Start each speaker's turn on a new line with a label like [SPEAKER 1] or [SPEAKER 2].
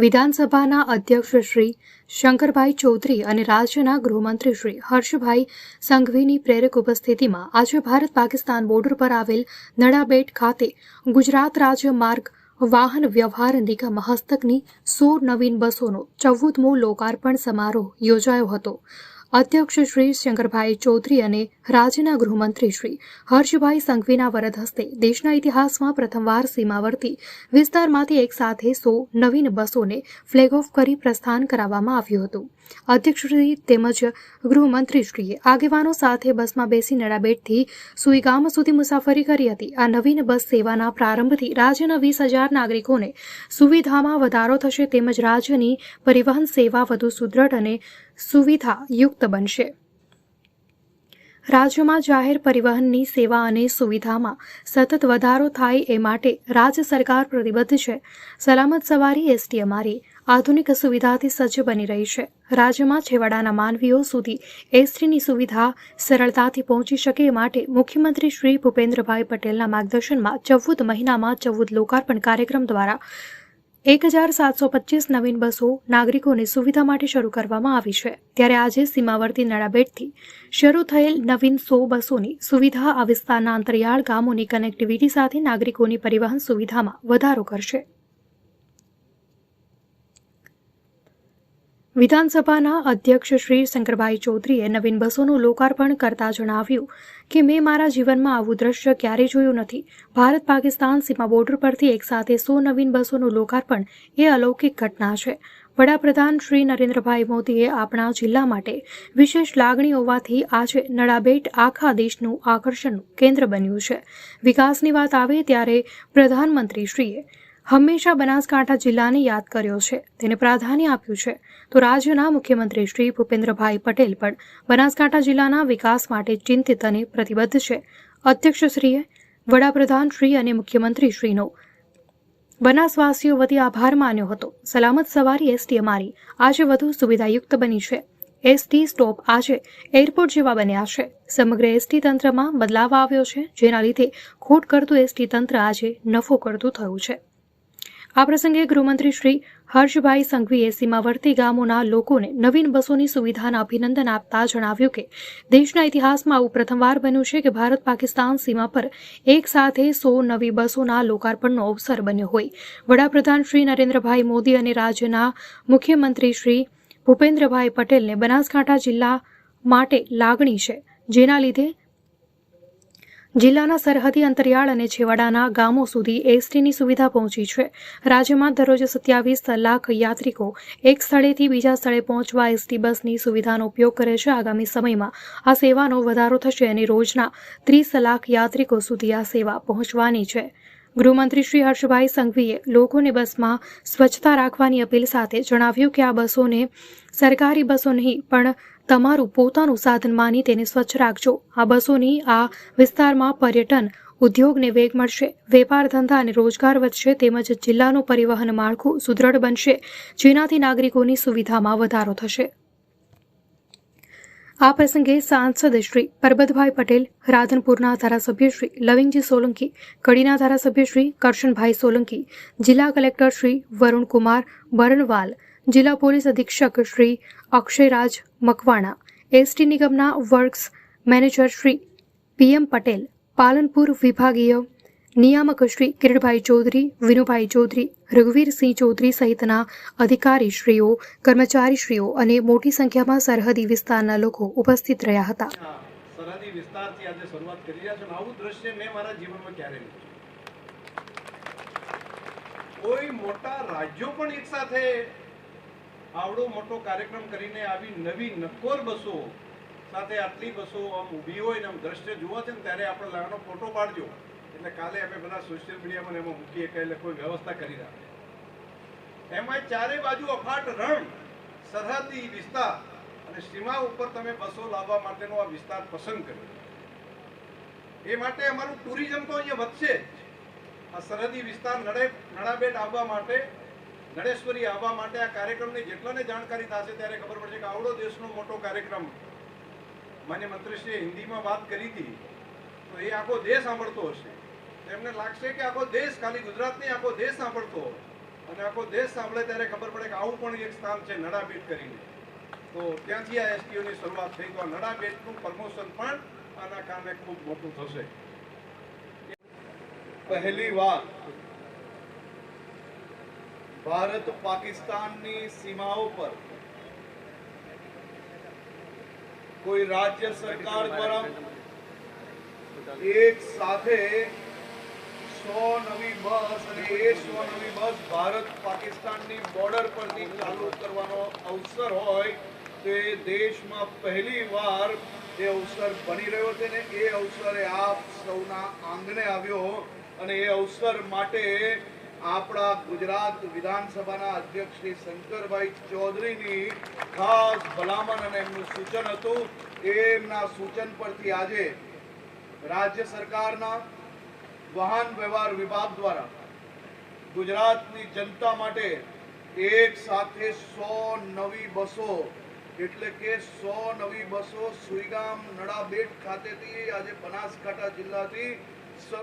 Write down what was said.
[SPEAKER 1] વિધાનસભાના અધ્યક્ષ શ્રી શંકરભાઈ ચૌધરી અને રાજ્યના ગૃહમંત્રી શ્રી હર્ષભાઈ સંઘવીની પ્રેરક ઉપસ્થિતિમાં આજે ભારત પાકિસ્તાન બોર્ડર પર આવેલ નડાબેટ ખાતે ગુજરાત રાજ્ય માર્ગ વાહન વ્યવહાર નિગમ હસ્તકની સો નવીન બસોનો ચૌદમો લોકાર્પણ સમારોહ યોજાયો હતો. અધ્યક્ષ શ્રી શંકરભાઈ ચૌધરી અને રાજ્યના ગૃહમંત્રી શ્રી હર્ષભાઈ સંઘવીના વરદ હસ્તે દેશના ઇતિહાસમાં પ્રથમવાર સીમાવર્તી વિસ્તારમાંથી એક સાથે સો નવીન બસોને ફ્લેગ ઓફ કરી પ્રસ્થાન કરાવવામાં આવ્યું હતું. અધ્યક્ષશ્રી તેમજ ગૃહમંત્રીશ્રીએ આગેવાનો સાથે બસમાં બેસી નડાબેટથી સુઈગામ સુધી મુસાફરી કરી હતી. આ નવીન બસ સેવાના પ્રારંભથી રાજ્યના વીસ હજાર નાગરિકોને સુવિધામાં વધારો થશે તેમજ રાજ્યની પરિવહન સેવા વધુ સુદૃઢ અને સુવિધાયુક્ત બનશે. રાજ્યમાં જાહેર પરિવહનની સેવા અને સુવિધામાં સતત વધારો થાય એ માટે રાજ્ય સરકાર પ્રતિબદ્ધ છે. સલામત સવારી એસટી અમારી આધુનિક સુવિધાથી સજ્જ બની રહી છે. રાજ્યમાં છેવાડાના માનવીઓ સુધી એસટીની સુવિધા સરળતાથી પહોંચી શકે એ માટે મુખ્યમંત્રી શ્રી ભૂપેન્દ્રભાઈ પટેલના માર્ગદર્શનમાં ચૌદ મહિનામાં ચૌદ લોકાર્પણ કાર્યક્રમ દ્વારા એક હજાર સાતસો પચીસ નવીન બસો નાગરિકોને સુવિધા માટે શરૂ કરવામાં આવી છે. ત્યારે આજે સીમાવર્તી નડાબેટથી શરૂ થયેલ નવીન સો બસોની સુવિધા આ વિસ્તારના અંતરિયાળ ગામોની કનેક્ટિવિટી સાથે નાગરિકોની પરિવહન સુવિધામાં વધારો કરશે. વિધાનસભાના અધ્યક્ષ શ્રી શંકરભાઈ ચૌધરીએ નવીન બસોનું લોકાર્પણ કરતા જણાવ્યું કે, મેં મારા જીવનમાં આવું દ્રશ્ય ક્યારેય જોયું નથી. ભારત પાકિસ્તાન સીમા બોર્ડર પરથી એકસાથે સો નવીન બસોનું લોકાર્પણ એ અલૌકિક ઘટના છે. વડાપ્રધાન શ્રી નરેન્દ્રભાઈ મોદીએ આપણા જિલ્લા માટે વિશેષ લાગણી હોવાથી આજે નડાબેટ આખા દેશનું આકર્ષણનું કેન્દ્ર બન્યું છે. વિકાસની વાત આવે ત્યારે પ્રધાનમંત્રીશ્રીએ હંમેશા બનાસકાંઠા જિલ્લાને યાદ કર્યો છે. તેને પ્રાધાન્ય આપ્યું છે. તો રાજ્યના મુખ્યમંત્રી શ્રી ભૂપેન્દ્રભાઈ પટેલ પણ બનાસકાંઠા જિલ્લાના વિકાસ માટે ચિંતિત અને પ્રતિબદ્ધ છે. અધ્યક્ષશ્રીએ વડાપ્રધાન શ્રી અને મુખ્યમંત્રી શ્રીનો બનાસવાસીઓ વતી આભાર માન્યો હતો. સલામત સવારી એસટી અમારી આજે વધુ સુવિધાયુક્ત બની છે. એસટી સ્ટોપ આજે એરપોર્ટ જેવા બન્યા છે. સમગ્ર એસટી તંત્રમાં બદલાવ આવ્યો છે, જેના લીધે ખોટ કરતું એસટી તંત્ર આજે નફો કરતું થયું છે. આ પ્રસંગે ગૃહમંત્રી શ્રી હર્ષભાઈ સંઘવીએ સીમાવર્તી ગામોના લોકોને નવીન બસોની સુવિધાના અભિનંદન આપતા જણાવ્યું કે દેશના ઇતિહાસમાં આવું પ્રથમવાર બન્યું છે કે ભારત પાકિસ્તાન સીમા પર એક સાથે સો નવી બસોના લોકાર્પણનો અવસર બન્યો હોય. વડાપ્રધાન શ્રી નરેન્દ્રભાઈ મોદી અને રાજ્યના મુખ્યમંત્રી શ્રી ભૂપેન્દ્રભાઈ પટેલને બનાસકાંઠા જિલ્લા માટે લાગણી છે, જેના લીધે જિલ્લાના સરહદી અંતરિયાળ અને છેવાડાના ગામો સુધી એસટીની સુવિધા પહોંચી છે. રાજ્યમાં દરરોજ સત્યાવીસ લાખ યાત્રિકો એક સ્થળેથી બીજા સ્થળે પહોંચવા એસટી બસની સુવિધાનો ઉપયોગ કરે છે. આગામી સમયમાં આ સેવાનો વધારો થશે અને રોજના ત્રીસ લાખ યાત્રિકો સુધી આ સેવા પહોંચવાની છે. ગૃહમંત્રી શ્રી હર્ષભાઈ સંઘવીએ લોકોને બસમાં સ્વચ્છતા રાખવાની અપીલ સાથે જણાવ્યું કે આ બસોને સરકારી બસો નહીં, પણ તમારું પોતાનું સાધન માની તેને સ્વચ્છ રાખજો. આ બસોની આ વિસ્તારમાં પર્યટન ઉદ્યોગને વેગ મળશે. વેપાર ધંધા અને રોજગાર વધશે તેમજ જિલ્લાનું પરિવહન માળખું સુદૃઢ બનશે, જેનાથી નાગરિકોની સુવિધામાં વધારો થશે. આ પ્રસંગે સાંસદ શ્રી પરબતભાઈ પટેલ, રાધનપુરના ધારાસભ્ય શ્રી લવિંગજી સોલંકી, કડીના ધારાસભ્ય શ્રી કરશનભાઈ સોલંકી, જિલ્લા કલેક્ટર શ્રી વરુણકુમાર બરણવાલ જિલ્લા પોલીસ અધિક્ષક શ્રી અક્ષયરાજ મકવાણા એસટી નિગમના works manager Shri PM Patel, Palanpur વિભાગીય નિયામક શ્રી કિરીટભાઈ ચૌધરી, વિનુભાઈ ચૌધરી, રઘુવીરસિંહ ચૌધરી સહિતના અધિકારીશ્રીઓ, કર્મચારીશ્રીઓ અને મોટી સંખ્યામાં સરહદી વિસ્તારના લોકો ઉપસ્થિત રહ્યા હતા.
[SPEAKER 2] સરહદી વિસ્તારથી આજે શરૂઆત કરી રહ્યા છો આવું દ્રશ્ય મેં મારા જીવનમાં ક્યારે કોઈ મોટા રાજ્યો પણ એક સાથે આવડો મોટો કાર્યક્રમ કરીને આવી નવી નક્કોર બસો સાથે આટલી બસો આમ ઊભી હોય ને આમ દ્રશ્ય જોવા છે ને ત્યારે આપણે લાગનો ફોટો પાડજો. એટલે કાલે અમે બધા સોશિયલ મીડિયામાં એમાં મૂકીએ એટલે કોઈ વ્યવસ્થા કરી રાખે. એમાં ચારે બાજુ અફાટ રણ, સરહદી વિસ્તાર અને સીમા ઉપર તમે બસો લાવવા માટેનો આ વિસ્તાર પસંદ કર્યો. એ માટે અમારું ટુરિઝમ તો અહીંયા વધશે જ. આ સરહદી વિસ્તાર નડે નડાબેટ આવવા માટે નડેશ્વરી આવવા માટે આ કાર્યક્રમની જેટલાને જાણકારી થશે ત્યારે ખબર પડશે કે આવડો દેશનો મોટો કાર્યક્રમ માન્ય મંત્રીશ્રીએ હિન્દીમાં વાત કરી હતી, તો એ આખો દેશ સાંભળતો હશે. એમને લાગશે કે આખો દેશ, ખાલી ગુજરાત નહીં, આખો દેશ સાંભળતો અને આખો દેશ સાંભળે ત્યારે ખબર પડે કે આવું પણ એક સ્થાન છે નડાબેટ કરીને. તો ત્યાંથી આ એસટીઓની શરૂઆત થઈ, તો આ નડાબેટનું પ્રમોશન પણ આના કારણે ખૂબ મોટું થશે.
[SPEAKER 3] પહેલી વાર ભારત પાકિસ્તાનની સીમાઓ પર કોઈ રાજ્ય સરકાર દ્વારા એક સાથે સો નવી બસ અને એ સો નવી બસ ભારત પાકિસ્તાનની બોર્ડર પરથી ચાલુ કરવાનો અવસર હોય તો એ દેશમાં પહેલી વાર એ અવસર બની રહ્યો છે ને એ અવસરે આપ સૌના આંગણે આવ્યો અને એ અવસર માટે આપણા ગુજરાત વિધાનસભાના અધ્યક્ષ શ્રી શંકરભાઈ ચૌધરીની ખાસ ભલામણ અને એમનું સૂચન હતું. એમના સૂચન પરથી આજે રાજ્ય સરકારના વાહન વ્યવહાર વિભાગ દ્વારા ગુજરાતની જનતા માટે એક સાથે સો નવી બસો, એટલે કે સો નવી બસો સુઈગામ નડાબેટ ખાતેથી આજે બનાસકાંઠા જિલ્લાથી